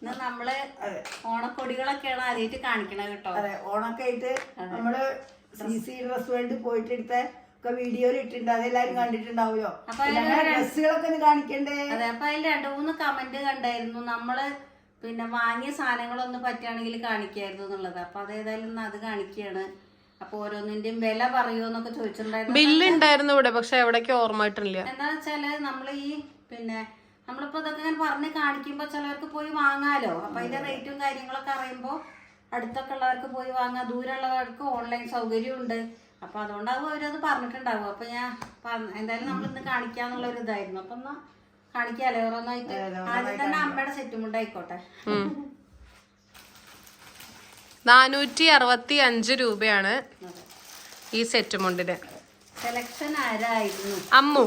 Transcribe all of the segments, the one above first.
ഇന്ന് നമ്മൾ ഓണക്കൊടികളൊക്കെയാണ് ആദ്യമായിട്ട് കാണിക്കണത് കേട്ടോ. അതെ ഓണൊക്കെ ആയിട്ട് നമ്മൾ സി സി ഡ്രസ് വേൾഡ് പോയിട്ട് എടുത്ത ഒക്കെ വീഡിയോയിൽ ഇട്ടിട്ടുണ്ട് അതെല്ലാരും കണ്ടിട്ടുണ്ടാവുമല്ലോ. അപ്പൊ ഡ്രസ്സുകളൊക്കെ ഒന്ന് കാണിക്കണ്ടേ? അതെ അപ്പൊ അതിൽ രണ്ടു മൂന്ന് കമന്റ് കണ്ടായിരുന്നു. നമ്മൾ പിന്നെ വാങ്ങിയ സാധനങ്ങളൊന്നും പറ്റുകയാണെങ്കിൽ കാണിക്കായിരുന്നു എന്നുള്ളത്. അപ്പൊ അതേതായാലും അത് കാണിക്കുകയാണ്. അപ്പൊ ഓരോന്നിന്റെയും വില പറയുമോന്നൊക്കെ ചോദിച്ചിട്ടുണ്ടായിരുന്നു. ബില്ല് ഉണ്ടായിരുന്നു ഇവിടെ പക്ഷെ എവിടേക്ക് ഓർമ്മയിട്ടില്ല എന്താ വെച്ചാൽ നമ്മൾ ഈ പിന്നെ നമ്മളിപ്പോ ഇതൊക്കെ ഇങ്ങനെ പറഞ്ഞ് കാണിക്കുമ്പോ ചിലവർക്ക് പോയി വാങ്ങാലോ. അപ്പൊ അതിന്റെ റേറ്റും കാര്യങ്ങളൊക്കെ അറിയുമ്പോ അടുത്തൊക്കെ ഉള്ളവർക്ക് പോയി വാങ്ങാം. ദൂരമുള്ളവർക്ക് ഓൺലൈൻ സൗകര്യം ഉണ്ട് അപ്പൊ അതുകൊണ്ടാവും അവരത് പറഞ്ഞിട്ടുണ്ടാവും അപ്പൊ ഞാൻ എന്തായാലും നമ്മൾ ഇന്ന് കാണിക്കാന്നുള്ള ഒരു ഇതായിരുന്നു. അപ്പൊ എന്നാ കാണിക്കാലോ. ഓരോന്നായിട്ട് ആദ്യം തന്നെ അമ്മയുടെ സെറ്റും ആയിക്കോട്ടെ നാനൂറ്റി അറുപത്തി അഞ്ച് രൂപയാണ് ഈ സെറ്റ് മുണ്ടിന് സെലക്ഷൻ ആരായിരുന്നു? അമ്മു.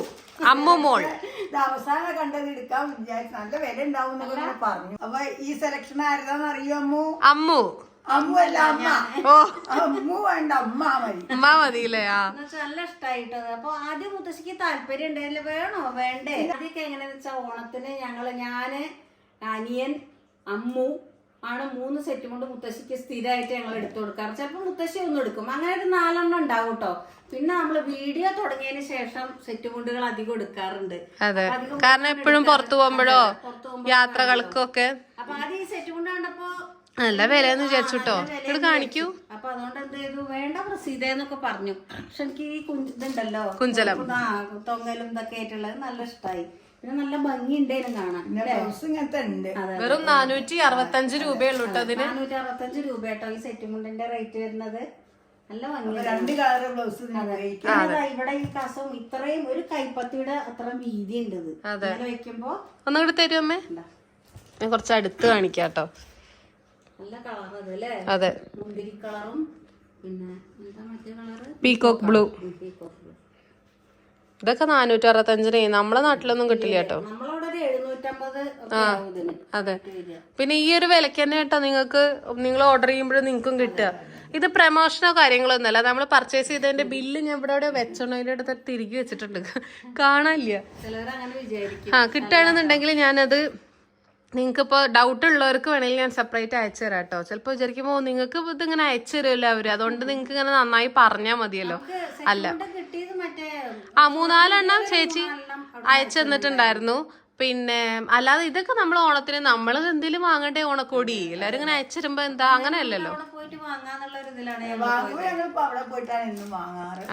അമ്മു മോൾ. ഇത് അവസാനം കണ്ടത് എടുക്കാൻ വിചാരിച്ചു. നല്ല വില ഉണ്ടാവും പറഞ്ഞു. അപ്പൊ ഈ സെലക്ഷൻ ആരുതാന്ന് അറിയോ അമ്മു? അമ്മു. അമ്മു അല്ല അമ്മ. ഓ. അമ്മു വേണ്ട അമ്മ മതി. അമ്മ മതിയില്ലേ? ആ. നല്ല ഇഷ്ടായിട്ടത്. അപ്പൊ ആദ്യം മുത്തശ്ശിക്ക് താല്പര്യം ഉണ്ടായില്ല വേണോ? വേണ്ടേ. ആദ്യമൊക്കെ എങ്ങനെയാന്ന് വെച്ചാ ഓണത്തിന് ഞങ്ങൾ ഞാൻ അനിയൻ അമ്മു ആണ് മൂന്ന് സെറ്റ് കൊണ്ട് മുത്തശ്ശിക്ക് സ്ഥിരമായിട്ട് ഞങ്ങൾ എടുത്തു കൊടുക്കാറ്. ചിലപ്പോൾ മുത്തശ്ശി ഒന്നും എടുക്കും. അങ്ങനെ ഒരു നാലെണ്ണം ഉണ്ടാവും കേട്ടോ പിന്നെ നമ്മൾ വീഡിയോ തുടങ്ങിയതിന് ശേഷം സെറ്റ് കൊണ്ടുകൾ അധികം എടുക്കാറുണ്ട്. അതെ. കാരണം എപ്പോഴും പുറത്തു പോകുമ്പോഴോ? യാത്രകൾക്കൊക്കെ? അപ്പൊ ആദ്യം ഈ സെറ്റ് മുണ്ട് കണ്ടപ്പോ നല്ല വിലയെന്ന് വിചാരിച്ചു കേട്ടോ ഇത് കാണിക്കൂ. അപ്പൊ അതുകൊണ്ട് എന്ത് ചെയ്തു? വേണ്ട പ്രസീത എന്നൊക്കെ പറഞ്ഞു. പക്ഷെ എനിക്ക് ഈ കുഞ്ചിതുണ്ടല്ലോ കുഞ്ചലം. തൊങ്ങലും ഇതൊക്കെ ആയിട്ടുള്ളത് നല്ല ഇഷ്ടമായി പിന്നെ നല്ല ഭംഗി ഉണ്ടേനും കാണാൻ ബ്ലൗസ് ഇങ്ങനത്തെ ഉണ്ട്. വെറും നാനൂറ്റി അറുപത്തി അഞ്ച് രൂപയുള്ളൂ കേട്ടോ അതിന് നാനൂറ്റി അറുപത്തഞ്ച് രൂപ കേട്ടോ ഈ സെറ്റും മുണ്ടിന്റെ റേറ്റ് വരുന്നത്. നല്ല ഭംഗി രണ്ട് കളർ ബ്ലൗസ് ഇവിടെ ഈ കസം ഇത്രയും ഒരു കൈപ്പത്തിയുടെ അത്ര വീതി ഉണ്ട് ഇത് വെക്കുമ്പോ ഒന്നുകൂടി തരും അമ്മേ. ഞാൻ കുറച്ച് അടുത്ത് കാണിക്കാം കേട്ടോ നല്ല കളർ അതല്ലേ അല്ലേ? അതെ. മുന്തിരി കളറും പിന്നെ എന്താ മറ്റേ കളറ് പീകോക്ക് ബ്ലൂ പീക്കോക്ക് ഇതൊക്കെ നാനൂറ്റി അറുപത്തഞ്ചിന് നമ്മളെ നാട്ടിലൊന്നും കിട്ടില്ല കേട്ടോ. അതെ. പിന്നെ ഈ ഒരു വിലക്ക് തന്നെ കേട്ടോ നിങ്ങൾക്ക് നിങ്ങൾ ഓർഡർ ചെയ്യുമ്പോഴും നിങ്ങൾക്കും കിട്ടുക. ഇത് പ്രമോഷനോ കാര്യങ്ങളോ ഒന്നല്ല നമ്മൾ പർച്ചേസ് ചെയ്തതിന്റെ ബില്ല് ഞാൻ ഇവിടെ അവിടെ അതിന്റെ അടുത്ത് തിരികെ വെച്ചിട്ടുണ്ട്. കാണാനില്ല. ആ കിട്ടുകയാണെന്നുണ്ടെങ്കിൽ ഞാനത് നിങ്ങൾക്ക് ഇപ്പോൾ ഡൗട്ട് ഉള്ളവർക്ക് വേണമെങ്കിൽ ഞാൻ സെപ്പറേറ്റ് അയച്ചു തരാം കേട്ടോ. ചിലപ്പോൾ വിചാരിക്കുമ്പോൾ നിങ്ങൾക്ക് ഇതിങ്ങനെ അയച്ചു തരുമല്ലോ അവർ അതുകൊണ്ട് നിങ്ങൾക്ക് ഇങ്ങനെ നന്നായി പറഞ്ഞാൽ മതിയല്ലോ. അല്ല. ആ മൂന്നാലെണ്ണം ചേച്ചി അയച്ചു തന്നിട്ടുണ്ടായിരുന്നു. പിന്നെ അല്ലാതെ ഇതൊക്കെ നമ്മൾ ഓണത്തിന് നമ്മൾ എന്തെങ്കിലും വാങ്ങണ്ടേ ഓണക്കോടി? എല്ലാരും ഇങ്ങനെ അയച്ചിരുമ്പോ എന്താ? അങ്ങനെയല്ലല്ലോ.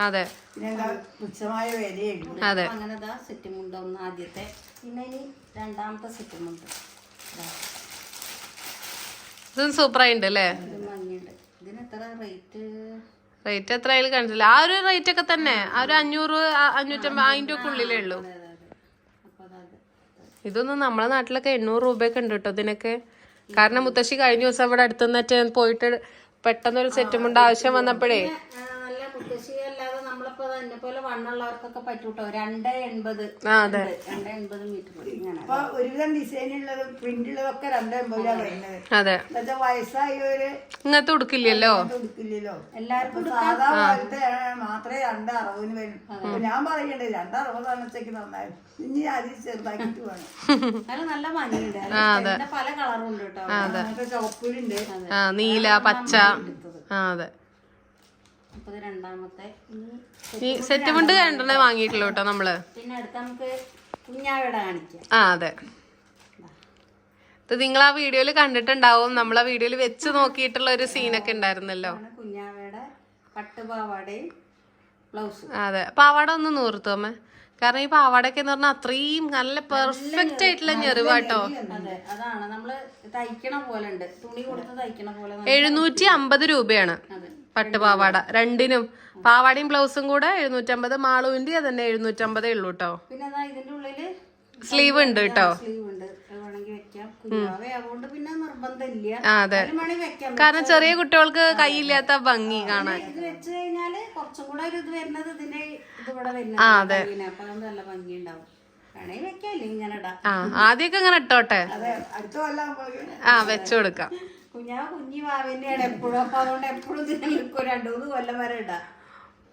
അതെ. അതെ. അങ്ങനെ ഇതാ സെറ്റ് ഒന്ന് ആദ്യത്തെ. പിന്നെ ഇനി രണ്ടാമത്തെ സെറ്റ് ദാ, ഇതും സൂപ്പറായിട്ടുണ്ട് അല്ലേ? ഇതിന് എത്ര റേറ്റ് റേറ്റ് എത്ര ആയാലും കാണിച്ചില്ല ആ ഒരു റേറ്റ് ഒക്കെ തന്നെ. ആ ഒരു അഞ്ഞൂറ് അഞ്ഞൂറ്റമ്പത് അതിന്റെ ഒക്കെ ഉള്ളിലേ ഉള്ളൂ. ഇതൊന്നും നമ്മളെ നാട്ടിലൊക്കെ എണ്ണൂറ് രൂപയൊക്കെ ഉണ്ട് കേട്ടോ ഇതിനൊക്കെ. കാരണം മുത്തശ്ശി കഴിഞ്ഞ ദിവസം ഇവിടെ അടുത്തുനിന്നിട്ട് പോയിട്ട് പെട്ടെന്നൊരു സെറ്റും കൊണ്ട് ആവശ്യം വന്നപ്പോഴേ. മുത്തശ്ശി എന്നെ പോലെ വണ്ണുള്ളവർക്കൊക്കെ പറ്റൂട്ടോ. രണ്ട് എൺപത് ആ അതെ. ഉണ്ട്. രണ്ട് എൺപത് മീറ്റർ ഇങ്ങനെ. അപ്പൊ ഒരുവിധം ഡിസൈൻ ഉള്ളത് പ്രിന്റ് ഉള്ളതൊക്കെ രണ്ട് എൺപതിലാണ് വരുന്നത്. അതെ. എന്നുവെച്ചാ വയസ്സായവര് ഇങ്ങനത്തെ ഉടുക്കില്ലല്ലോ? എല്ലാവർക്കും സാധാ പോലത്തെ മാത്രമേ രണ്ട് അറുപതിന് വരും. ഞാൻ പറയണ്ടേ രണ്ട് അറുപതാണ് ഉച്ചയ്ക്ക് നന്നായി. ഇനി അതിൽ ചെറുതാക്കിട്ട് വേണം. നല്ല നല്ല പല കളറുണ്ട് കേട്ടോ. ചുവപ്പിലുണ്ട് നീല പച്ച. ആ അതെ. അപ്പൊ ഇത് രണ്ടാമത്തെ. ഈ സെറ്റ് കൊണ്ട് രണ്ടെണ്ണേ വാങ്ങിയിട്ടുള്ളൂ കേട്ടോ നമ്മൾ. പിന്നെ അടുത്ത നമുക്ക് കുഞ്ഞാവയുടെ കാണിക്കാം. ആ അതെ. ഇത് നിങ്ങൾ ആ വീഡിയോയിൽ കണ്ടിട്ടുണ്ടാവും. നമ്മൾ ആ വീഡിയോയിൽ വെച്ച് നോക്കിയിട്ടുള്ള ഒരു സീനൊക്കെ ഉണ്ടായിരുന്നല്ലോ. കുഞ്ഞാവയുടെ പട്ടുപാവാടയും ബ്ലൗസും. അതെ. പാവാട ഒന്ന് നൂർത്തു അമ്മ. കാരണം ഈ പാവാടൊക്കെ എന്ന് പറഞ്ഞാൽ അത്രയും നല്ല പെർഫെക്റ്റ് ആയിട്ടുള്ള ഞെറിവാട്ടോ എഴുന്നൂറ്റി അമ്പത് രൂപയാണ്. പട്ടുപാവാട രണ്ടിനും. പാവാടയും ബ്ലൗസും കൂടെ എഴുന്നൂറ്റമ്പത് മാളുവിന്റെ തന്നെ എഴുന്നൂറ്റമ്പതേ ഉള്ളൂ കേട്ടോ സ്ലീവ് ഉണ്ട് കേട്ടോ അത് കാരണം ചെറിയ കുട്ടികൾക്ക് കൈയില്ലാത്ത ഭംഗി കാണാൻ. അത്. ഇങ്ങനെ ആ ആദ്യമൊക്കെ അങ്ങനെ ഇട്ടോട്ടെ. ആ വെച്ചു കൊടുക്കാം. കുഞ്ഞാവ കുഞ്ഞി വാവിന്റെയാണ് എപ്പോഴും. അപ്പൊ അതുകൊണ്ട് എപ്പോഴും ഇതിന് നിൽക്കും രണ്ടു മൂന്ന് കൊല്ലം വരെ ഇടാം.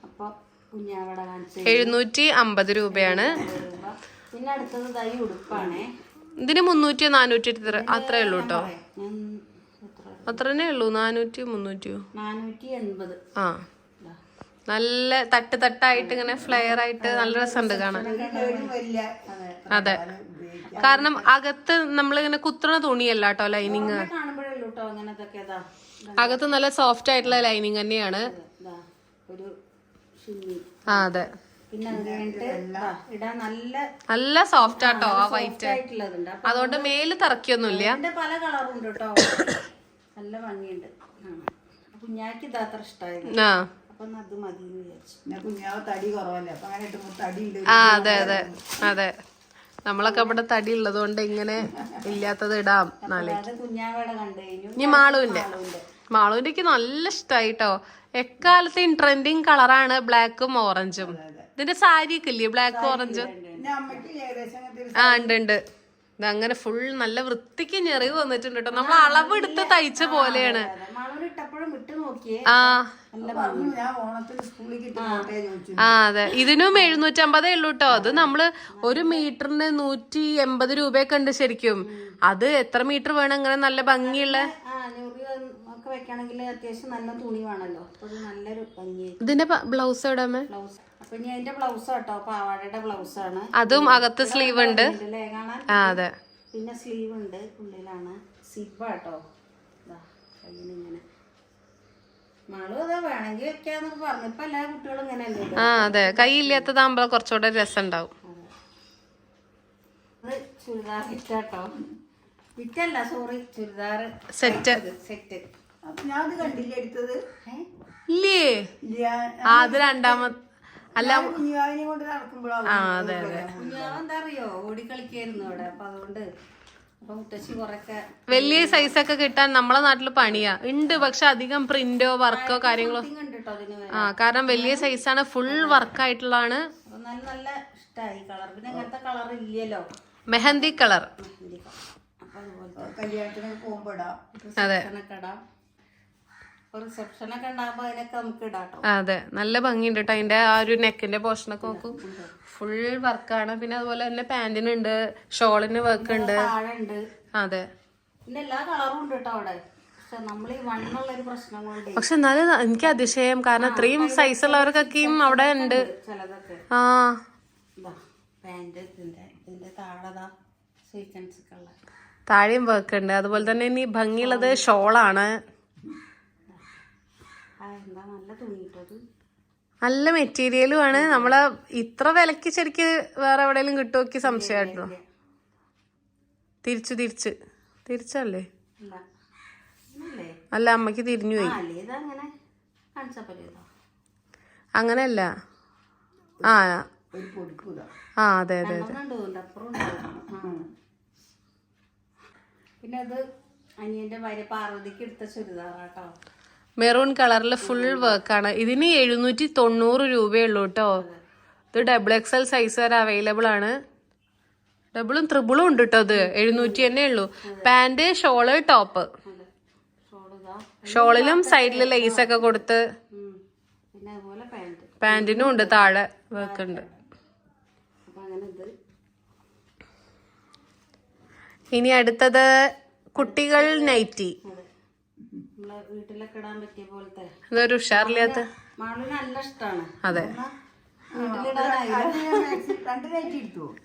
അപ്പൊ കുഞ്ഞാവട കാണിച്ചു എഴുന്നൂറ്റി അമ്പത് രൂപയാണ്. പിന്നെ അടുത്തത് തൈ ഉടുപ്പാണേ. ഇതിന് മുന്നൂറ്റി നാനൂറ്റി ഇത്ര അത്രേ ഉള്ളൂ കേട്ടോ അത്ര ഉള്ളൂ. നാനൂറ്റി മുന്നൂറ്റിയോ? നാനൂറ്റി എൺപത്. ആ. നല്ല തട്ട് തട്ടായിട്ട് ഇങ്ങനെ ഫ്ലെയർ ആയിട്ട് നല്ല രസമുണ്ട് കാണാൻ. അതെ. കാരണം അകത്ത് നമ്മളിങ്ങനെ കുത്തുന്ന തുണിയല്ല കേട്ടോ ലൈനിങ്. കേട്ടോ അങ്ങനത്തൊക്കെ ഇതാ അകത്ത് നല്ല സോഫ്റ്റ് ആയിട്ടുള്ള ലൈനിങ് തന്നെയാണ്. ഒരു ആ അതെ. പിന്നെ അത് കഴിഞ്ഞിട്ട് ഇടാൻ നല്ല നല്ല സോഫ്റ്റ് ആട്ടോ ആ വൈറ്റ് ആയിട്ടുള്ളതുണ്ട്. അതുകൊണ്ട് മേൽ തറക്കിയൊന്നുമില്ല. ഇതിന്റെ പല കളറുണ്ട് കേട്ടോ നല്ല ഭംഗിയുണ്ട്. കുഞ്ഞാക്ക് ഇത് അത്ര ഇഷ്ടമായത് ആ. അപ്പൊ അത് മതി വിചാരിച്ചു. കുഞ്ഞാവ് തടി കുറവല്ലേ? അപ്പൊ അങ്ങനെ തടി ഉണ്ട് ആ അതെ അതെ. അതെ. നമ്മളൊക്കെ അവിടെ തടി ഉള്ളത് കൊണ്ട് ഇങ്ങനെ ഇല്ലാത്തത് ഇടാം ഇനി മാളുവിന്റെ. മാളുവിന്റെ. നല്ല ഇഷ്ടായിട്ടോ. എക്കാലത്തെയും ട്രെൻഡിങ് കളറാണ് ബ്ലാക്കും ഓറഞ്ചും ഇതിന്റെ സാരിയൊക്കെ ഒക്കെ ഇല്ലേ ബ്ലാക്കും ഓറഞ്ചും ആ ഉണ്ട് ഉണ്ട്. ഇതങ്ങനെ ഫുൾ നല്ല വൃത്തിക്ക് ഞെറിവ് വന്നിട്ടുണ്ട് കേട്ടോ നമ്മൾ അളവെടുത്ത് തയ്ച്ച പോലെയാണ്. ആ. ആ. അതെ. ഇതിനും എഴുന്നൂറ്റമ്പതേ ഉള്ളൂ കേട്ടോ അത് നമ്മൾ ഒരു മീറ്ററിന് നൂറ്റി എൺപത് രൂപയൊക്കെ ഉണ്ട് ശരിക്കും. അത് എത്ര മീറ്റർ വേണം? അങ്ങനെ നല്ല ഭംഗിയുള്ള ഒക്കെ വെക്കണമെങ്കിൽ അത്യാവശ്യം നല്ല തുണി വേണല്ലോ അപ്പൊ അത് നല്ലൊരു ഭംഗി ഇതിന്റെ ബ്ലൗസ് ഇടാമേ ബ്ലൗസ് അപ്പൊ ഇനി അതിന്റെ ബ്ലൗസ് കേട്ടോ പാവാടയുടെ ബ്ലൗസ് ആണ്. അതും അകത്ത് സ്ലീവ് ഉണ്ട്. ആ അതെ. പിന്നെ സ്ലീവ് ഉണ്ട്. ഉള്ളിലാണ് സിബ് കേട്ടോ ഇങ്ങനെ. ആ അതെ. കൈയില്ലാത്തതാകുമ്പോ കുറച്ചുകൂടെ രസം ഉണ്ടാവും ചുരിദാർ സെറ്റ് സെറ്റ്. ഞാൻ അത് കണ്ടില്ല എടുത്തത്? ഇല്ലേ? ഇല്ല ആ അത് രണ്ടാമത് അല്ല കൊണ്ട് നടക്കുമ്പോഴാണ് അതെ അതെ എന്താ അറിയോ ഓടിക്കളിക്കായിരുന്നു അവിടെ. അപ്പൊ അതുകൊണ്ട് വലിയ സൈസ് ഒക്കെ കിട്ടാൻ നമ്മളെ നാട്ടിൽ പണിയാ. ഉണ്ട് പക്ഷെ അധികം പ്രിന്റോ വർക്കോ കാര്യങ്ങളോ ആ കാരണം വലിയ സൈസാണ് ഫുൾ വർക്ക് ആയിട്ടുള്ളതാണ്. നല്ല നല്ല ഇഷ്ടമായി കളർ പിന്നെ അങ്ങനത്തെ കളർ ഇല്ലല്ലോ. മെഹന്തി കളർ അതെ റിസപ്ഷനൊക്കെ ഇടാം റിസപ്ഷൻ ഒക്കെ ഉണ്ടാകുമ്പോ അതിനൊക്കെ നമുക്ക് ഇടാട്ടോ അതെ നല്ല ഭംഗിയുണ്ട് കേട്ടോ അതിന്റെ ആ ഒരു നെക്കിന്റെ പോർഷനൊക്കെ നോക്കും. ഫുൾ വർക്കാണ് പിന്നെ അതുപോലെ തന്നെ പാന്റിനുണ്ട് ഷോളിന് വർക്ക് ഉണ്ട്. അതെ. പക്ഷെ എന്നാലും എനിക്ക് അതിശയം. കാരണം ഇത്രയും സൈസ് ഉള്ളവർക്കൊക്കെയും അവിടെ ഉണ്ട്. ആ. താഴെയും വർക്ക് ഉണ്ട്. അതുപോലെ തന്നെ ഇനി ഭംഗിയുള്ളത് ഷോളാണ് നല്ല മെറ്റീരിയലും ആണ്. നമ്മളെ ഇത്ര വിലക്ക് ശരിക്ക് വേറെ എവിടെയെങ്കിലും കിട്ടുമൊക്കെ സംശയമായിട്ടോ തിരിച്ചു തിരിച്ച്. തിരിച്ചല്ലേ? അല്ല അമ്മയ്ക്ക് തിരിഞ്ഞു പോയി. അങ്ങനെയല്ല. ആ. ആ അതെ അതെ അതെ. പിന്നെ അത് അനിയന്റെ ഭാര്യ പാർവതിക്ക് എടുത്ത ചുരിദാറാട്ടോ മെറൂൺ കളറിൽ ഫുൾ വർക്കാണ് ഇതിന് എഴുന്നൂറ്റി തൊണ്ണൂറ് രൂപയുള്ളൂ കേട്ടോ ഇത് ഡബിൾ എക്സ് എൽ സൈസ് വരെ അവൈലബിൾ ആണ്. ഡബിളും ത്രിബിളും ഉണ്ട് കേട്ടോ ഇത്. എഴുന്നൂറ്റി തന്നെ ഉള്ളൂ. പാന്റ് ഷോൾ ടോപ്പ് ഷോളിലും സൈഡിൽ ലേസ് ഒക്കെ കൊടുത്ത് പാന്റിനും ഉണ്ട് താഴെ വർക്ക് ഉണ്ട്. ഇനി അടുത്തത് കുട്ടികൾ നൈറ്റി നമ്മളെ വീട്ടിലൊക്കെ ഇടാൻ പറ്റിയ പോലത്തെ. ഇതൊരു ഉഷാറില്ലാത്ത നല്ല ഇഷ്ടമാണ് അതെ.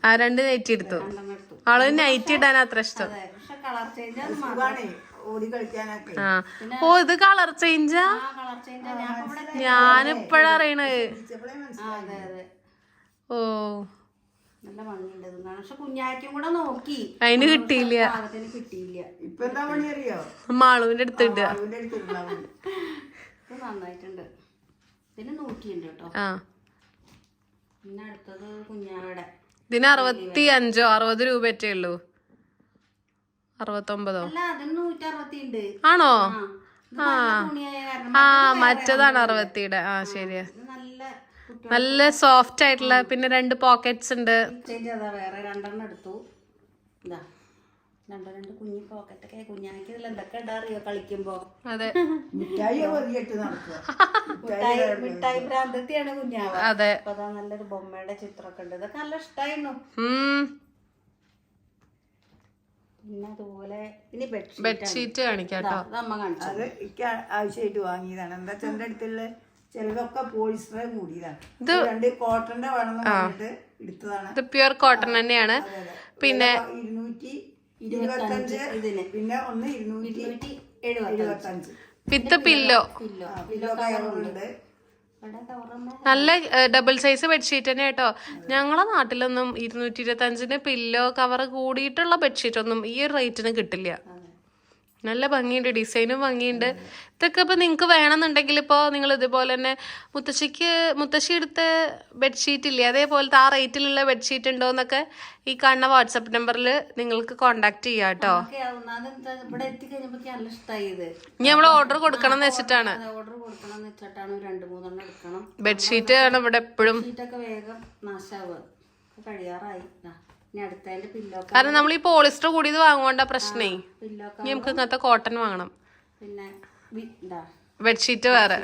ആ രണ്ട് നൈറ്റി എടുത്തു. രണ്ടെണ്ണം എടുത്തു. ആൾ നൈറ്റി ഇടാൻ അത്ര ഇഷ്ടം. അതെ പക്ഷെ കളർ ചേഞ്ച് അത് മാത്രം ഓടി കളിക്കാനൊക്കെ. ആ. ഓ ഇത് കളർ ചേഞ്ചാ ആ? കളർ ചേഞ്ച് ഞാൻ ഇപ്പൊ ഇവിടെ ഞാനിപ്പഴാ അറിയണത് ഇച്ചപ്പോഴേ ആ, മനസ്സിലായി. അതെ അതെ. ഓ. നല്ല ഭംഗിയുണ്ട് ഇത് കാണാൻ പക്ഷെ കുഞ്ഞാക്കും കൂടെ നോക്കി. അതിന് കിട്ടിയില്ല. പാകത്തിന് കിട്ടിയില്ല. ഇപ്പൊ എന്താ പണി അറിയോ? മാളുവിന്റെ അടുത്തിട്ട് ഇത് നന്നായിട്ടുണ്ട്. ഇതിന് നൂറ്റിയുണ്ട് കേട്ടോ. ആ. പിന്നെ അടുത്തത് കുഞ്ഞാവിടെ ഇതിന് അറുപത്തി അഞ്ചോ അറുപത് രൂപയറ്റേ ഉള്ളൂ. അറുപത്തൊമ്പതോ? ആണോ? ആ. നല്ല തുണിയായ കാരണം ആ മറ്റതാണ് അറുപത്തിയുടെ. ആ ശരിയാ. നല്ല സോഫ്റ്റ് ആയിട്ടുള്ള പിന്നെ രണ്ട് പോക്കറ്റ്സ് ഉണ്ട്. ചേഞ്ച് അതാ വേറെ രണ്ടെണ്ണം എടുത്തു. ഇതാ രണ്ട് രണ്ട് കുഞ്ഞി പോക്കറ്റൊക്കെ കുഞ്ഞാക്ക് ഇതിൽ എന്തൊക്കെ കളിക്കുമ്പോ? അതെ. മിഠായി പതിയിട്ട് നടക്കുക. മിഠായി മിഠായി ഭ്രാന്തത്തിയാണ് കുഞ്ഞാവ. അതെ. അപ്പൊ അതാ നല്ലൊരു ബൊമ്മയുടെ ചിത്രമൊക്കെ ഉണ്ട്. ഇതൊക്കെ നല്ല ഇഷ്ടായിരുന്നു. ഉം. പിന്നെ അതുപോലെ ഇനി ബെഡ്ഷീറ്റ് കാണിക്കാട്ടോ കാണിക്കാം അമ്മ എനിക്ക് ആവശ്യമായിട്ട് വാങ്ങിയതാണ്. എന്താ ചെന്റെ അടുത്തുള്ള ചിലതൊക്കെ പോളിസ്റ്റർ കൂടിയതാണ്. രണ്ട് കോട്ടന്റെ പറഞ്ഞിട്ട് എടുത്തതാണ്. ഇത് പ്യുർ കോട്ടൺ തന്നെയാണ്. പിന്നെ ഇരുന്നൂറ്റി ഇരുപത്തഞ്ച് ഇതിന്. പിന്നെ ഒന്ന് ഇരുന്നൂറ്റി ഇരുന്നൂറ്റി എഴുപത്തി എഴുപത്തഞ്ച് വിത്ത് പില്ലോ പില്ലോ കയറുണ്ട് നല്ല ഡബിൾ സൈസ് ബെഡ്ഷീറ്റ് തന്നെ കേട്ടോ. ഞങ്ങളെ നാട്ടിലൊന്നും ഇരുന്നൂറ്റി ഇരുപത്തി അഞ്ചിന് പില്ലോ കവർ കൂടിയിട്ടുള്ള ബെഡ്ഷീറ്റ് ഒന്നും ഈ ഒരു റേറ്റിന് കിട്ടില്ല. നല്ല ഭംഗിയുണ്ട് ഡിസൈനും ഭംഗിയുണ്ട്. ഇതൊക്കെ ഇപ്പൊ നിങ്ങക്ക് വേണമെന്നുണ്ടെങ്കിൽ ഇപ്പോ നിങ്ങൾ ഇതുപോലെ തന്നെ മുത്തശ്ശിക്ക് മുത്തശ്ശി എടുത്ത ബെഡ്ഷീറ്റ് ഇല്ലേ? അതേപോലത്തെ ആ റേറ്റിലുള്ള ബെഡ്ഷീറ്റ് ഉണ്ടോ എന്നൊക്കെ ഈ കാണുന്ന വാട്സപ്പ് നമ്പറിൽ നിങ്ങൾക്ക് കോണ്ടാക്ട് ചെയ്യാം കേട്ടോ. ഇനി നമ്മൾ ഓർഡർ കൊടുക്കണം എന്ന് വെച്ചിട്ടാണ് ബെഡ്ഷീറ്റ് ആണ് ഇവിടെ എപ്പോഴും. കഴിയാറായി. കാരണം നമ്മൾ ഈ പോളിസ്റ്റർ കൂടിയത് വാങ്ങുകൊണ്ട പ്രശ്നേ. ഇനി നമുക്ക് ഇങ്ങനത്തെ കോട്ടൺ വാങ്ങണം. പിന്നെ ബെഡ്ഷീറ്റ് വേറെ.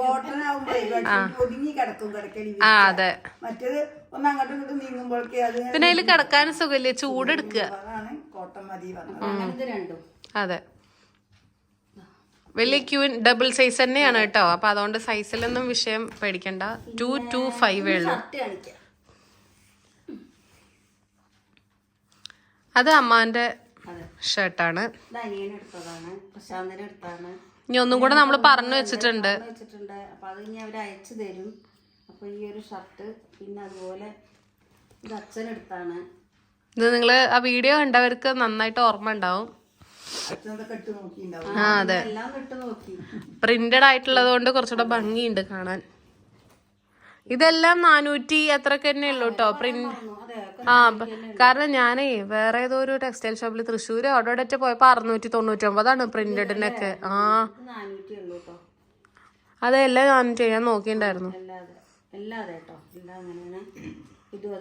കോട്ടൺ ആകുമ്പോഴേ ഒതുങ്ങി കിടക്കും കിടക്കലി ആ അതെ. പിന്നെ അതിൽ കിടക്കാൻ സുഖമില്ലേ? ചൂടെടുക്കുക. അതാണ് കോട്ടൺ മതി പറഞ്ഞത്. അങ്ങനെ രണ്ടും. അതെ. വലിയ ക്യൂൻ ഡബിൾ സൈസ് തന്നെയാണ് കേട്ടോ. അപ്പൊ അതുകൊണ്ട് സൈസിലൊന്നും വിഷയം പേടിക്കണ്ട. ടു ടു ഫൈവ് ഉള്ളൂ ഷർട്ട് കാണിക്കാം അത് അമ്മാന്റെ ഷർട്ടാണ് ഇനി ഒന്നും കൂടെ നമ്മൾ പറഞ്ഞു വെച്ചിട്ടുണ്ട്. പറഞ്ഞു വെച്ചിട്ടുണ്ട്. അപ്പൊ അത് ഇനി അവർ അയച്ചു തരും. അപ്പൊ ഈ ഒരു ഷർട്ട് പിന്നെ അതുപോലെ ഇത് നിങ്ങൾ എടുത്താണ്. ഇത് നിങ്ങൾ ആ വീഡിയോ കണ്ടവർക്ക് നന്നായിട്ട് ഓർമ്മ ഉണ്ടാവും. ആ അതെ. എല്ലാം ഇട്ട് നോക്കി. പ്രിന്റഡ് ആയിട്ടുള്ളത് കൊണ്ട് കുറച്ചുകൂടെ ഭംഗിയുണ്ട് കാണാൻ. ഇതെല്ലാം നാനൂറ്റി അത്രയ്ക്ക് തന്നെ ഉള്ളൂ കേട്ടോ പ്രിന്റ് ആ കാരണം ഞാനേ വേറെ ഏതോ ഒരു ടെക്സ്റ്റൈൽ ഷോപ്പിൽ തൃശ്ശൂർ അവിടെ ഓർഡർ പോയപ്പോ അറുന്നൂറ്റി തൊണ്ണൂറ്റി ഒമ്പതാണ് പ്രിന്റഡിനൊക്കെ ആ. ഇത് നാനൂറ്റി ഉള്ളൂ ഞാൻ ചെയ്യാൻ നോക്കിണ്ടായിരുന്നു എല്ലാം ഇതും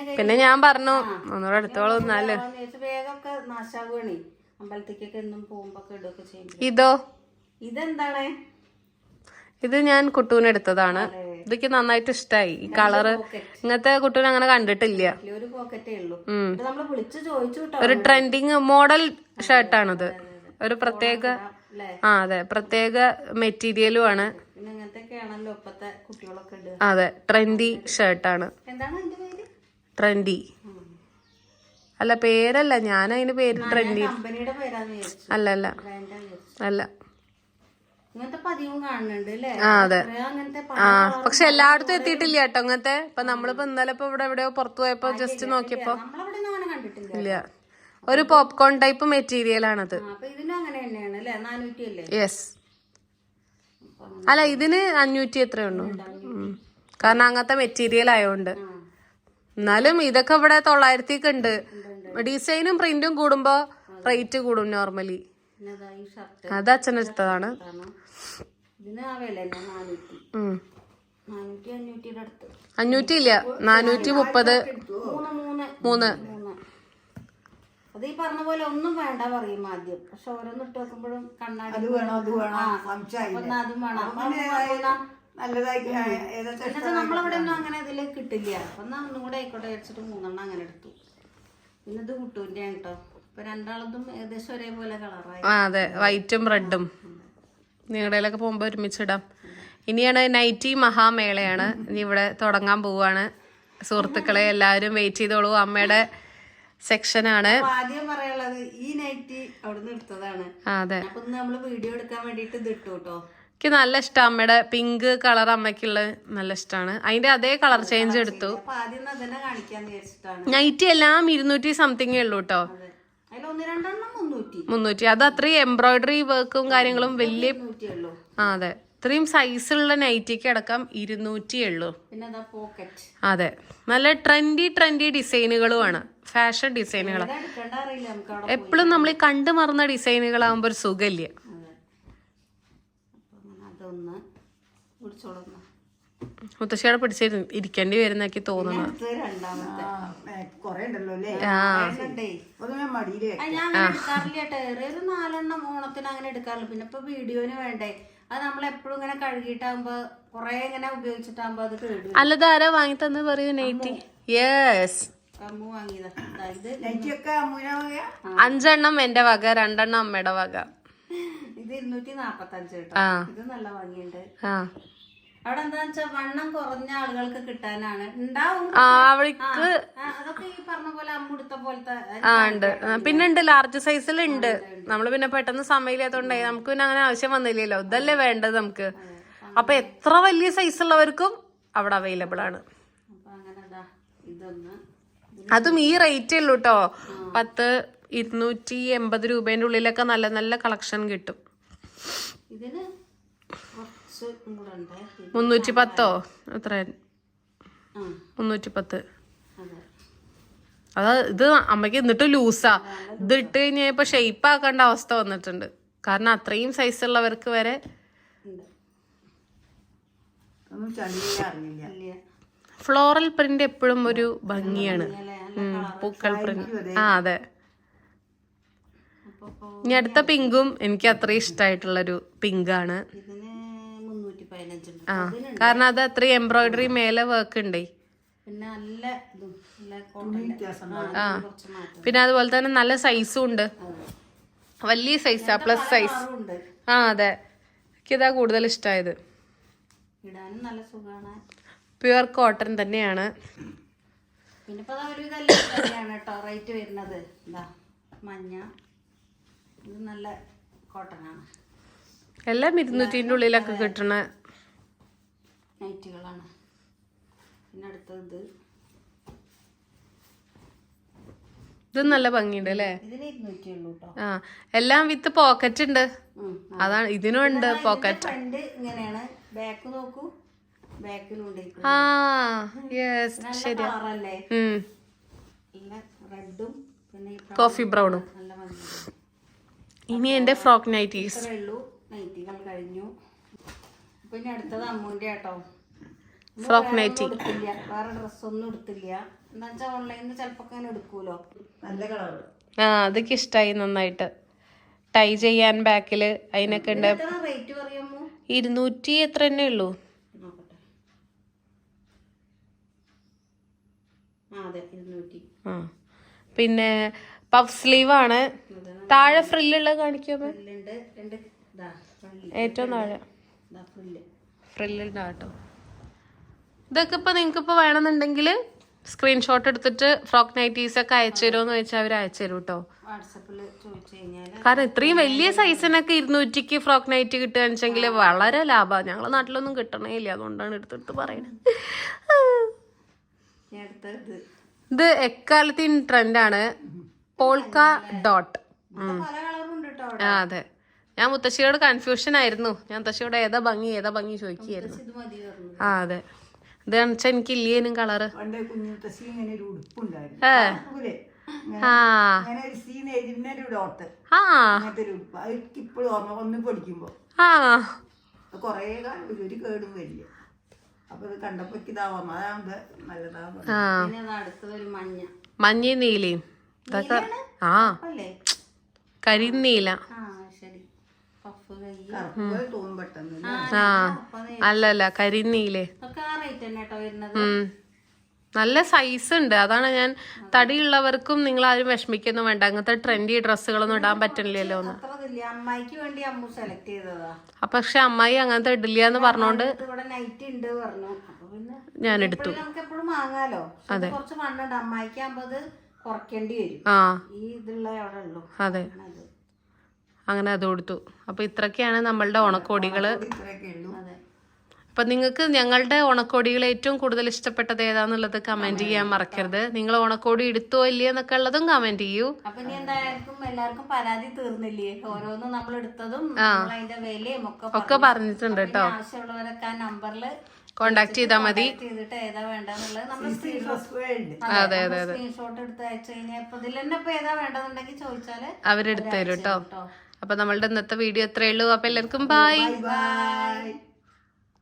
അതെ. പിന്നെ ഞാൻ പറഞ്ഞു ഒന്നുകൂടെ എടുത്തോളൂ എന്നാൽ. അമ്പലത്തേക്കൊക്കെ എന്നും പോകുമ്പോ ചെയ്യും. ഇതോ? ഇതെന്താണ്? ഇത് ഞാൻ കുട്ടൂന് എടുത്തതാണ്. ഇതൊക്കെ നന്നായിട്ട് ഇഷ്ടായി. ഈ കളറ് ഇങ്ങനത്തെ കുട്ടൂന് അങ്ങനെ കണ്ടിട്ടില്ല. ഒരു ട്രെൻഡിങ് മോഡൽ ഷർട്ടാണിത് ഒരു പ്രത്യേക ആ അതെ പ്രത്യേക മെറ്റീരിയലും ആണ്. അതെ ട്രെൻഡി ഷർട്ടാണ് ട്രെൻഡി അല്ല പേരല്ല. ഞാൻ അതിന് പേര് ട്രെൻഡി അല്ല അല്ല അല്ല ഇങ്ങനത്തെ പതിവും കാണുന്നുണ്ട് അല്ലേ ആ പക്ഷെ എല്ലായിടത്തും എത്തിയിട്ടില്ല കേട്ടോ അങ്ങനത്തെ ഇപ്പൊ നമ്മളിപ്പോ ഇന്നലെ ഇപ്പൊ ഇവിടെ എവിടെയോ പുറത്തു പോയപ്പോ ജസ്റ്റ് നോക്കിയപ്പോ ഇല്ല. ഒരു പോപ്കോൺ ടൈപ്പ് മെറ്റീരിയൽ ആണത്. യെസ് അല്ല? ഇതിന് അഞ്ഞൂറ്റി എത്രയേ ഉള്ളൂ? കാരണം അങ്ങനത്തെ മെറ്റീരിയൽ ആയതുകൊണ്ട് എന്നാലും ഇതൊക്കെ ഇവിടെ തൊള്ളായിരത്തിക്ക് ഉണ്ട്. ഡിസൈനും പ്രിന്റും കൂടുമ്പോ റേറ്റ് കൂടും നോർമലി അത് അച്ഛനെടുത്തതാണ് അഞ്ഞൂറ്റി ഇല്ല നാനൂറ്റി. മുപ്പത്. മൂന്ന് അത് ഈ പറഞ്ഞ പോലെ ഒന്നും വേണ്ട പറയും ആദ്യം. പക്ഷെ ഓരോന്ന് ഇട്ട് വെക്കുമ്പോഴും കണ്ണാടി അത് വേണോ അത് വേണോ. ആ. സംശയമില്ല. അപ്പൊ എന്നാ അതും വേണം. അപ്പൊ പിന്നെ അത് കൊണ്ടുവന്നാ നല്ലതായി നമ്മളവിടെ ഒന്നും അങ്ങനെ ഇതിൽ കിട്ടില്ല. അപ്പൊ എന്നാ ഒന്നും കൂടെ ആയിക്കോട്ടെ വെച്ചിട്ട് മൂന്നെണ്ണം അങ്ങനെ എടുത്തു. പിന്നെ ഇത് കുട്ടൂന്റെ കേട്ടോ. ഇപ്പൊ രണ്ടാളതും ഏകദേശം ഒരേപോലെ കളറായി. അതെ. വൈറ്റും റെഡും. നിങ്ങളുടെയിലൊക്കെ പോകുമ്പോൾ ഒരുമിച്ചിടാം. ഇനിയാണ് നൈറ്റി മഹാമേളയാണ്. ഇനി ഇവിടെ തുടങ്ങാൻ പോവുകയാണ് സുഹൃത്തുക്കളെ എല്ലാവരും വെയിറ്റ് ചെയ്തോളൂ. അമ്മയുടെ സെക്ഷനാണ് ആദ്യം പറയാനുള്ളത് ഈ നൈറ്റി അവിടുന്ന് എടുത്തതാണ്. അതെ. അപ്പൊ നമ്മൾ വീഡിയോ എടുക്കാൻ വേണ്ടിട്ട് ഇത് ഇട്ടു കേട്ടോ. എനിക്ക് നല്ല ഇഷ്ടം അമ്മയുടെ പിങ്ക് കളർ അമ്മയ്ക്കുള്ളത് നല്ല ഇഷ്ടമാണ് അതിന്റെ അതേ കളർ ചേഞ്ച് എടുത്തു. നൈറ്റി എല്ലാം ഇരുന്നൂറ്റി സംതിങ്ങേ ഉള്ളൂ കേട്ടോ. മുന്നൂറ്റി. അത് അത്രയും എംബ്രോയിഡറി വർക്കും കാര്യങ്ങളും വലിയ ആ അതെ. ഇത്രയും സൈസുള്ള നൈറ്റിക്ക് അടക്കം ഇരുന്നൂറ്റിയേ ഉള്ളൂ. പിന്നെ അതാ. നല്ല ട്രെൻഡി ട്രെൻഡി ഡിസൈനുകളുമാണ് ഫാഷൻ ഡിസൈനുകൾ എപ്പോഴും നമ്മൾ ഈ കണ്ടു മറന്ന ഡിസൈനുകളാകുമ്പോൾ ഒരു സുഖമില്ല. അതൊന്ന് മുത്തശ്ശിയുടെ പിടിച്ച് ഇരിക്കേണ്ടി വരുന്നൊക്കെ തോന്നുന്നു. നാലെണ്ണം ഓണത്തിന് അങ്ങനെ എടുക്കാറില്ല. പിന്നെ ഇപ്പൊ വീഡിയോന് വേണ്ടേ. അത് നമ്മൾ എപ്പോഴും ഇങ്ങനെ കഴുകിയിട്ടാകുമ്പോ കൊറേ ഇങ്ങനെ ഉപയോഗിച്ചിട്ടാകുമ്പോ അത് കേടു അല്ലത് ആരാ വാങ്ങി തന്ന് പറയൂ നെയ്റ്റി യെസ് അഞ്ചെണ്ണം എന്റെ വക രണ്ടെണ്ണം അമ്മയുടെ വക. ഇത് ഇരുന്നൂറ്റി നാപ്പത്തഞ്ച് കേട്ടോ. ഇത് നല്ല ഭംഗിയുണ്ട്. ആ. അവിടെ എന്താന്ന് വെച്ചാൽ വണ്ണം കുറഞ്ഞ ആളുകൾക്ക് കിട്ടാനാണ്. ഉണ്ടാവും. അവൾക്ക് അതൊക്കെ ഈ പറഞ്ഞ പോലെ അമ്മുടുത്ത പോലത്തെ ആ ഉണ്ട്. പിന്നെ ഉണ്ട് ലാർജ് സൈസിൽ ഉണ്ട്. നമ്മൾ പിന്നെ പെട്ടെന്ന് സമയമില്ലാത്തോണ്ടായി നമുക്ക് പിന്നെ അങ്ങനെ ആവശ്യം വന്നില്ലല്ലോ. ഇതല്ലേ വേണ്ടത് നമുക്ക്. അപ്പൊ എത്ര വലിയ സൈസ് ഉള്ളവർക്കും അവിടെ അവൈലബിൾ ആണ്. അതും ഈ റേറ്റേ ഉള്ളൂ കേട്ടോ പത്ത് ഇരുന്നൂറ്റി എൺപത് രൂപേന്റെ ഉള്ളിലൊക്കെ നല്ല നല്ല കളക്ഷൻ കിട്ടും. ഇതിന് കുറച്ച് കൂടെ ഉണ്ട് ഇത് മുന്നൂറ്റി പത്തോ എത്ര മുന്നൂറ്റി പത്ത് അതെ. അതാ ഇത് അമ്മയ്ക്ക് എന്നിട്ട് ലൂസാ. ഇത് ഇട്ട് കഴിഞ്ഞാൽ ഇപ്പൊ ഷെയ്പ്പ് ആക്കേണ്ട അവസ്ഥ വന്നിട്ടുണ്ട്. കാരണം അത്രയും സൈസ് ഉള്ളവർക്ക് വരെ ഫ്ലോറൽ പ്രിന്റ് എപ്പോഴും ഒരു ഭംഗിയാണ്. പൂക്കൾ പ്രിന്റ് ആ അതെ. ഇനി അടുത്ത പിങ്കും എനിക്ക് അത്ര ഇഷ്ടമായിട്ടുള്ളൊരു പിങ്ക് ആണ് ഇതിന് മുന്നൂറ്റി പതിനഞ്ചുണ്ട് ആ കാരണം അത് അത്രയും എംബ്രോയിഡറി മേലെ വർക്ക് ഉണ്ട് പിന്നെ നല്ല ആ, കുറച്ച് മാറ്റം. പിന്നെ അതുപോലെ തന്നെ നല്ല സൈസും ഉണ്ട്. വലിയ സൈസാ പ്ലസ് സൈസ് ഉണ്ട്. ആ അതെ. എനിക്കിതാ കൂടുതൽ ഇഷ്ടമായത് പ്യുവർ കോട്ടൺ തന്നെയാണ്. പിന്നെ ഇപ്പൊ ഒരു ഇതെല്ലാം തന്നെയാണ് കേട്ടോ റേറ്റ് വരുന്നത്. ഇതാ മഞ്ഞ. ഇത് നല്ല കോട്ടനാണ് എല്ലാം ഇരുന്നൂറ്റിന്റെ ഉള്ളിലൊക്കെ കിട്ടണ നൈറ്റുകളാണ്. പിന്നെ അടുത്തത് ഇത് നല്ല ഭംഗിയുണ്ട് അല്ലേ? ആ എല്ലാം വിത്ത് പോക്കറ്റ് ഉണ്ട്. അതാണ് ഇതിനും ഉണ്ട് പോക്കറ്റ് ഇങ്ങനെയാണ്. ബാക്ക് നോക്കൂ. ആ യെസ് റെഡും കോഫി ബ്രൗണും ഇനി എന്റെ ഫ്രോക്ക് നൈറ്റീസ് കഴിഞ്ഞു. പിന്നെ അടുത്തത് അമ്മൂന്റെ കേട്ടോ വേറെ ഡ്രസ്സൊന്നും എടുത്തില്ല. എന്താ വെച്ചാൽ ഓൺലൈനിൽ ചിലപ്പോ അങ്ങനെ എടുക്കൂലോ? നല്ല കളറ്. ആ അതൊക്കെ ഇഷ്ടമായി നന്നായിട്ട്. ടൈ ചെയ്യാൻ ബാക്കിൽ അതിനൊക്കെ ഉണ്ട് ഇരുന്നൂറ്റി എത്ര തന്നെ ഉള്ളൂ. പിന്നെ പഫ് സ്ലീവ് ആണ്. താഴെ ഫ്രില്ലുള്ള കാണിക്കുമ്പോ ഫ്രില്ലുണ്ട് രണ്ട് ഇതാ ഏറ്റവും താഴെ. ഇതാ ഫ്രില്ല് ഫ്രില്ലുണ്ട് കേട്ടോ ഇതൊക്കെ ഇപ്പോൾ നിങ്ങൾക്ക് ഇപ്പോൾ വേണമെന്നുണ്ടെങ്കിൽ സ്ക്രീൻഷോട്ട് എടുത്തിട്ട് ഫ്രോക്ക് നൈറ്റീസ് ഒക്കെ അയച്ചു തരുമോന്ന് വെച്ചാൽ അവർ അയച്ചു തരും കേട്ടോ കാരണം ഇത്രയും വലിയ സൈസിനൊക്കെ ഇരുന്നൂറ്റിക്ക് ഫ്രോക്ക് നൈറ്റ് കിട്ടുകയെന്ന് വെച്ചെങ്കിൽ വളരെ ലാഭമാണ് ഞങ്ങളെ നാട്ടിലൊന്നും കിട്ടണേ ഇല്ല അതുകൊണ്ടാണ് എടുത്തിട്ട് പറയണത്. അടുത്തത്. ഇത് എക്കാലത്തെയും ട്രെൻഡാണ് പോൾക്ക ഡോട്ട്. ആ അതെ. ഞാൻ മുത്തശ്ശിയോട് കൺഫ്യൂഷൻ ആയിരുന്നു. ഞാൻ മുത്തശ്ശിയോട് ഏതാ ഭംഗി ഏതാ ഭംഗി ചോദിക്കുകയായിരുന്നു. ആ അതെ. ഇത് കാണിച്ചാൽ എനിക്ക് ഇല്ലേനും കളറ് ഏ. ആ. മഞ്ഞ. നീലയും. ആ. അല്ലേ കരിനീല ആ ശരി പഫ് കൈ കറുപ്പ് പോലെ തോന്നും പെട്ടെന്ന് ആ അല്ലല്ല വരുന്നത്. നല്ല സൈസ് ഉണ്ട്. അതാണ് ഞാൻ തടിയുള്ളവർക്കും നിങ്ങൾ ആരും വിഷമിക്കൊന്നും വേണ്ട. അങ്ങനത്തെ ട്രെൻഡി ഡ്രസ്സുകളൊന്നും ഇടാൻ പറ്റില്ലല്ലോ എന്ന്. അത്ര ഇതില്ല. അമ്മായിക്ക് വേണ്ടി അമ്മു സെലക്ട് ചെയ്തതാ. അപ്പൊ പക്ഷെ അമ്മായി അങ്ങനത്തെ ഇടില്ല എന്ന് പറഞ്ഞോണ്ട് ഇത് ഇവിടെ നൈറ്റ് ഉണ്ട് പറഞ്ഞു. അപ്പൊ ഞാൻ എടുത്തു. അതെ നമുക്ക് എപ്പോഴും വാങ്ങാലോ. കുറച്ച് മണ്ണുണ്ട് അമ്മായിക്ക് ആകുമ്പോ അത് കുറയ്ക്കേണ്ടി വരും. ആ. ഈ ഇതുള്ള അവിടെ ഉള്ളൂ. അതെ. അത് അങ്ങനെ അത് കൊടുത്തു. അപ്പൊ ഇത്രയൊക്കെയാണ് നമ്മളുടെ ഉണക്കോടികൾ അപ്പൊ നിങ്ങൾക്ക് ഞങ്ങളുടെ ഓണക്കോടികൾ ഏറ്റവും കൂടുതൽ ഇഷ്ടപ്പെട്ടത് ഏതാന്നുള്ളത് കമന്റ് ചെയ്യാൻ മറക്കരുത്. നിങ്ങൾ ഓണക്കോടി എടുത്തോ ഇല്ലയോ എന്നൊക്കെ ഉള്ളതും കമന്റ് ചെയ്യൂ. അപ്പൊ ഇനി എന്തായാലും എല്ലാവർക്കും പരാതി തീർന്നില്ലേ? ഓരോന്നും നമ്മൾ എടുത്തതും നമ്മൾ അതിന്റെ വിലയും ഒക്കെ ഒക്കെ പറഞ്ഞിട്ടുണ്ട്. കേട്ടോ. ആവശ്യമുള്ളവരൊക്കെ ആ നമ്പറിൽ കോണ്ടാക്ട് ചെയ്താൽ മതി. ഏതാ വേണ്ടെന്നുള്ളത് നമ്മൾ ഡ്രസ് വേണ്ട അതെ അതെ അതെ. അവരെടുത്തു എടുത്ത് അയച്ചു കഴിഞ്ഞാൽ ഇപ്പൊ ഇതിൽ തന്നെ ഇപ്പൊ ഏതാ വേണ്ടെന്നുണ്ടെങ്കിൽ ചോദിച്ചാൽ അവരെടുത്ത് തരും കേട്ടോ. കേട്ടോ അപ്പൊ നമ്മളുടെ ഇന്നത്തെ വീഡിയോ എത്രയേ ഉള്ളൂ. അപ്പൊ എല്ലാവർക്കും ബൈ